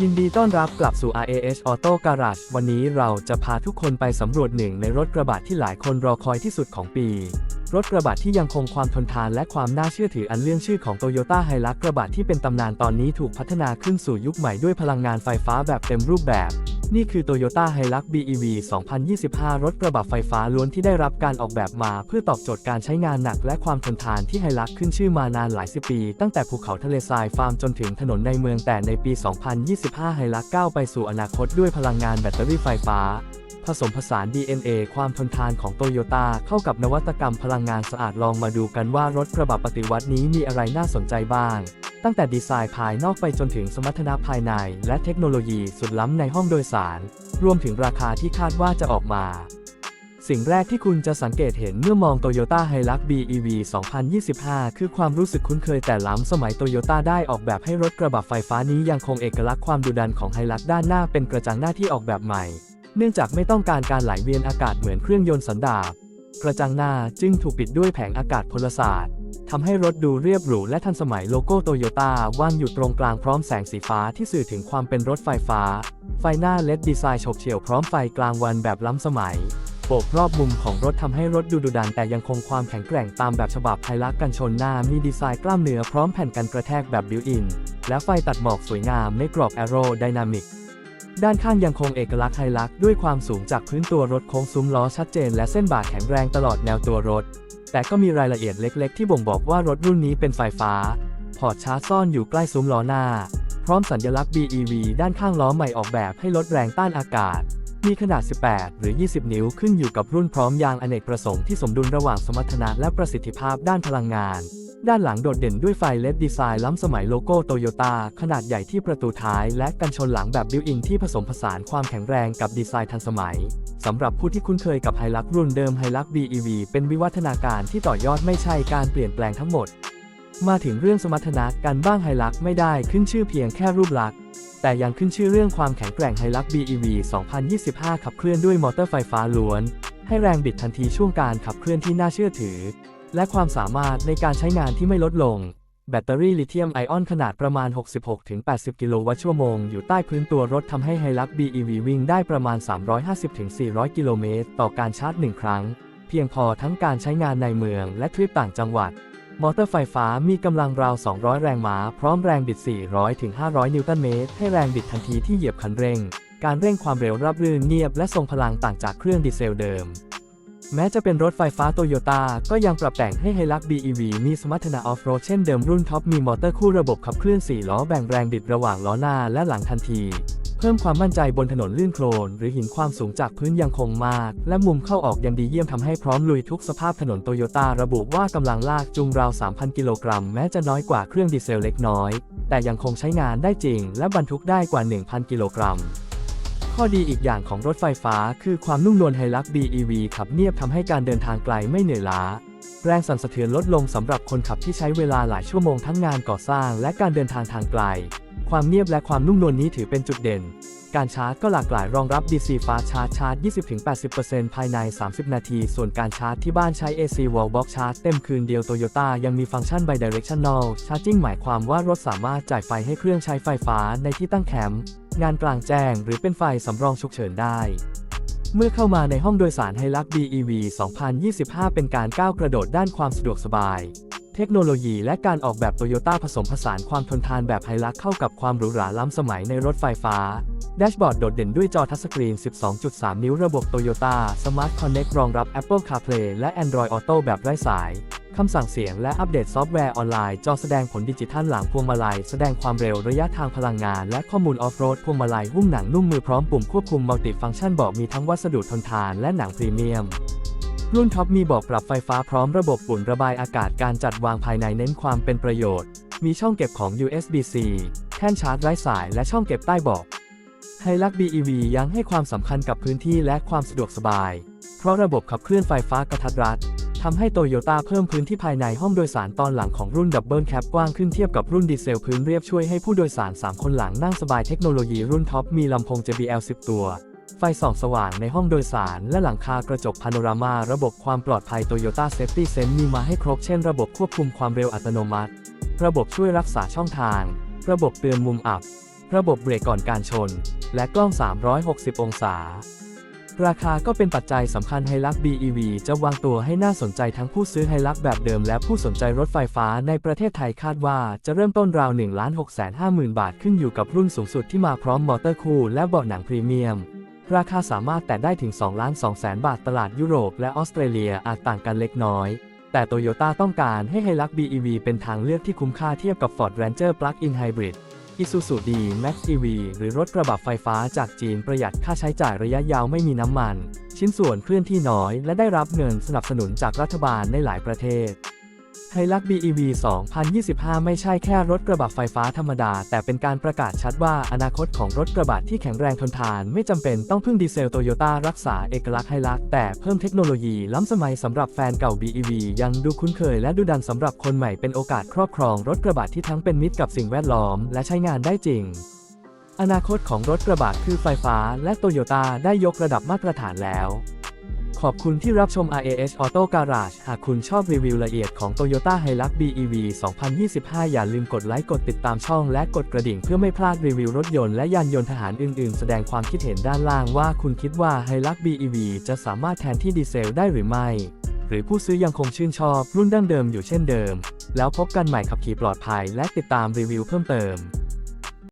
ยินดีต้อนรับกลับสู่ RAS Auto Garage วันนี้เราจะพาทุกคนไปสำรวจหนึ่งในรถกระบะที่หลายคนรอคอยที่สุดของปี รถกระบะที่ยังคงความทนทานและความน่าเชื่อถืออันเลื่องชื่อของ Toyota h i l u x กระบะที่เป็นตำนานตอนนี้ถูกพัฒนาขึ้นสู่ยุคใหม่ด้วยพลังงานไฟฟ้าแบบเต็มรูปแบบ นี่คือ Toyota h i l u x BEV 2025 รถกระบะไฟฟ้าล้วนที่ได้รับการออกแบบมาเพื่อตอบโจทย์การใช้งานหนักและความทนทานที่ h i l u x ขึ้นชื่อมานานหลายสิบปี ตั้งแต่ภูเขาทะเลทรายฟาร์มจนถึงถนนในเมืองแต่ในปี 2025 h i l u x ก้าวไปสู่อนาคตด้วยพลังงานแบตเตอรี่ไฟฟ้าผสมผสาน DNA ความทนทานของโตโยต้าเข้ากับนวัตกรรมพลังงานสะอาดลองมาดูกันว่ารถกระบะปฏิวัตินี้มีอะไรน่าสนใจบ้าง ตั้งแต่ดีไซน์ภายนอกไปจนถึงสมรรถนะภายใน และเทคโนโลยีสุดล้ำในห้องโดยสาร รวมถึงราคาที่คาดว่าจะออกมา สิ่งแรกที่คุณจะสังเกตเห็นเมื่อมอง Toyota Hilux BEV 2025 คือความรู้สึกคุ้นเคยแต่ล้ำสมัย Toyota ได้ออกแบบให้รถกระบะไฟฟ้านี้ยังคงเอกลักษณ์ความดุดันของ Hilux ด้านหน้าเป็นกระจังหน้าที่ออกแบบใหม่ เนื่องจากไม่ต้องการการไหลเวียนอากาศเหมือนเครื่องยนต์สันดาปกระจังหน้าจึงถูกปิดด้วยแผงอากาศพลศาสตร์ ทำให้รถดูเรียบหรูและทันสมัยโลโก้โตโยต้าวางอยู่ตรงกลางพร้อมแสงสีฟ้าที่สื่อถึงความเป็นรถไฟฟ้า ไฟหน้าเลดดีไซน์ฉกเฉี่ยวพร้อมไฟกลางวันแบบล้ำสมัยโบกรอบมุมของรถทำให้รถดูดุดันแต่ยังคงความแข็งแกร่งตามแบบฉบับไฮลักกันชนหน้ามีดีไซน์กล้ามเนื้อพร้อมแผ่นกันกระแทกแบบบิวอิน และไฟตัดหมอกสวยงามในกรอบแอโรไดนามิกด้านข้างยังคงเอกลักษณ์ไฮลักซ์ด้วยความสูงจากพื้นตัวรถโค้งซุ้มล้อชัดเจนและเส้นบาดแข็งแรงตลอดแนวตัวรถ แต่ก็มีรายละเอียดเล็ก ๆ ที่บ่งบอกว่ารถรุ่นนี้เป็นไฟฟ้า พอร์ตชาร์จซ่อนอยู่ใกล้ซุ้มล้อหน้า พร้อมสัญลักษณ์ BEV ด้านข้างล้อใหม่ออกแบบให้ลดแรงต้านอากาศ มีขนาด 18 หรือ 20 นิ้วขึ้นอยู่กับรุ่นพร้อมยางอเนกประสงค์ที่สมดุลระหว่างสมรรถนะและประสิทธิภาพด้านพลังงาน ด้านหลังโดดเด่นด้วยไฟเลดดีไซน์ล้ำสมัยโลโก้โตโยต้าขนาดใหญ่ที่ประตูท้ายและกันชนหลังแบบบิวอินที่ผสมผสานความแข็งแรงกับดีไซน์ทันสมัย สำหรับผู้ที่คุ้นเคยกับไฮลักรุ่นเดิมไฮลัก BEV เป็นวิวัฒนาการที่ต่อยอดไม่ใช่การเปลี่ยนแปลงทั้งหมด มาถึงเรื่องสมรรถนะกันบ้างไฮลักไม่ได้ขึ้นชื่อเพียงแค่รูปลักษณ์แต่ยังขึ้นชื่อเรื่องความแข็งแกร่งไฮลัก BEV 2025 ขับเคลื่อนด้วยมอเตอร์ไฟฟ้าล้วน ให้แรงบิดทันทีช่วงการขับเคลื่อนที่น่าเชื่อถือ และความสามารถในการใช้งานที่ไม่ลดลง แบตเตอรี่ลิเธียมไอออนขนาดประมาณ 66-80 กิโลวัตต์ชั่วโมง อยู่ใต้พื้นตัวรถทำให้ไฮลัก BEV วิ่งได้ประมาณ 350-400 กิโลเมตรต่อการชาร์จ1ครั้ง เพียงพอทั้งการใช้งานในเมืองและทริปต่างจังหวัด มอเตอร์ไฟฟ้ามีกำลังราว 200 แรงม้า พร้อมแรงบิด 400-500 นิวตันเมตร ให้แรงบิดทันทีที่เหยียบคันเร่ง การเร่งความเร็วราบรื่นเงียบและทรงพลังต่างจากเครื่องดีเซลเดิม แม้จะเป็นรถไฟฟ้าโตโยต้าก็ยังปรับแต่งให้ไฮลัก BEV มีสมรรถนะออฟโรดเช่นเดิมรุ่นท็อปมีมอเตอร์คู่ระบบขับเคลื่อน 4 ล้อแบ่งแรงบิดระหว่างล้อหน้าและหลังทันที เพิ่มความมั่นใจบนถนนลื่นโคลน หรือหินความสูงจากพื้นยังคงมาก และมุมเข้าออกยังดีเยี่ยมทำให้พร้อมลุยทุกสภาพถนนโตโยต้าระบุว่ากำลังลากจูงราว 3,000 กิโลกรัมแม้จะน้อยกว่าเครื่องดีเซลเล็กน้อย แต่ยังคงใช้งานได้จริง และบรรทุกได้กว่า 1,000 กิโลกรัม ข้อดีอีกอย่างของรถไฟฟ้าคือความนุ่มนวลไฮลัก BEV ขับเนียบทำให้การเดินทางไกลไม่เหนื่อยล้า แรงสั่นสะเทือนลดลงสำหรับคนขับที่ใช้เวลาหลายชั่วโมงทั้งงานก่อสร้างและการเดินทางทางไกล ความเนียบและความนุ่มนวลนี้ถือเป็นจุดเด่น การชาร์จก็หลากหลายรองรับ DC Fast Charge ชาร์จ 20-80%ภายใน 30 นาที ส่วนการชาร์จที่บ้านใช้ AC Wallbox Charge เต็มคืนเดียว Toyota ยังมีฟังก์ชัน Bidirectional Charging หมายความว่ารถสามารถจ่ายไฟให้เครื่องใช้ไฟฟ้าในที่ตั้งแคมป์ งานกลางแจ้งหรือเป็นไฟสำรองฉุกเฉินได้ เมื่อเข้ามาในห้องโดยสารไฮลัก BEV 2025 เป็นการก้าวกระโดดด้านความสะดวกสบาย เทคโนโลยีและการออกแบบโตโยต้าผสมผสานความทนทานแบบไฮลักเข้ากับความหรูหราล้ำสมัยในรถไฟฟ้า แดชบอร์ดโดดเด่นด้วยจอทัชสกรีน 12.3 นิ้วระบบ Toyota Smart Connect รองรับ Apple CarPlay และ Android Auto แบบไร้สาย คำสั่งเสียงและอัปเดตซอฟต์แวร์ออนไลน์จอแสดงผลดิจิทัลหลังพวงมาลัย แสดงความเร็วระยะทางพลังงาน และข้อมูลออฟโรดพวงมาลัยหุ้มหนังนุ่มมือพร้อมปุ่มควบคุมมัลติฟังก์ชันบาะมีทั้งวัสดุทนทานและหนังพรีเมียม รุ่นท็อปมีบาะปรับไฟฟ้าพร้อมระบบปุ่นระบายอากาศการจัดวางภายในเน้นความเป็นประโยชน์ มีช่องเก็บของ USB-C แท่นชาร์จไร้สายและช่องเก็บใต้เบาะไฮลัก BEV ยังให้ความสำคัญกับพื้นที่และความสะดวกสบาย เพราะระบบขับเคลื่อนไฟฟ้ากระทัดรัด ทำให้โตโยต้าเพิ่มพื้นที่ภายในห้องโดยสารตอนหลังของรุ่นดับเบิลแคปกว้างขึ้นเทียบกับรุ่นดีเซลพื้นเรียบช่วยให้ผู้โดยสาร 3 คนหลังนั่งสบายเทคโนโลยีรุ่นท็อปมีลำโพง JBL 10 ตัว ไฟส่องสว่างในห้องโดยสาร และหลังคากระจกพาโนรามา ระบบความปลอดภัย Toyota Safety Sense มีมาให้ครบเช่นระบบควบคุมความเร็วอัตโนมัติ ระบบช่วยรักษาช่องทาง ระบบเตือนมุมอับ ระบบเบรกก่อนการชน และกล้อง 360 องศา ราคาก็เป็นปัจจัยสำคัญไฮลัก BEV จะวางตัวให้น่าสนใจทั้งผู้ซื้อไฮลักแบบเดิมและผู้สนใจรถไฟฟ้าในประเทศไทยคาดว่าจะเริ่มต้นราว 1 6 5 0 0 0 0 บาทขึ้นอยู่กับรุ่นสูงสุดที่มาพร้อมมอเตอร์คูลและเบาะหนังพรีเมียม ราคาสามารถแตะได้ถึง2 2 0 0 0 0บาทตลาดยุโรปและออสเตรเลียอาจต่างกันเล็กน้อย แต่โตโยต้าต้องการให้ไฮลัก BEV เป็นทางเลือกที่คุ้มค่าเทียบกับ Ford Ranger Plug-in Hybrid Isuzu D-Max EV หรือรถกระบะไฟฟ้าจากจีนประหยัดค่าใช้จ่ายระยะยาวไม่มีน้ำมัน ชิ้นส่วนเคลื่อนที่น้อย และได้รับเงินสนับสนุนจากรัฐบาลในหลายประเทศ ไฮลัก BEV 2025 ไม่ใช่แค่รถกระบะไฟฟ้าธรรมดา แต่เป็นการประกาศชัดว่าอนาคตของรถกระบะที่แข็งแรงทนทาน ไม่จำเป็นต้องพึ่งดีเซลโตโยต้ารักษาเอกลักษณ์ไฮลัก แต่เพิ่มเทคโนโลยีล้ำสมัยสำหรับแฟนเก่า BEV ยังดูคุ้นเคยและดูดันสำหรับคนใหม่เป็นโอกาสครอบครองรถกระบะที่ทั้งเป็นมิตรกับสิ่งแวดล้อม และใช้งานได้จริงอนาคตของรถกระบะคือไฟฟ้า และโตโยต้าได้ยกระดับมาตรฐานแล้ว ขอบคุณที่รับชม RAS Auto Garage หากคุณชอบรีวิวละเอียดของ Toyota Hilux BEV 2025 อย่าลืมกดไลค์ กดติดตามช่องและกดกระดิ่งเพื่อไม่พลาดรีวิวรถยนต์และยานยนต์ทหารอื่นๆ แสดงความคิดเห็นด้านล่างว่าคุณคิดว่า Hilux BEV จะสามารถแทนที่ดีเซลได้หรือไม่ หรือผู้ซื้อยังคงชื่นชอบรุ่นดั้งเดิมอยู่เช่นเดิม แล้วพบกันใหม่ขับขี่ปลอดภัยและติดตามรีวิวเพิ่มเติม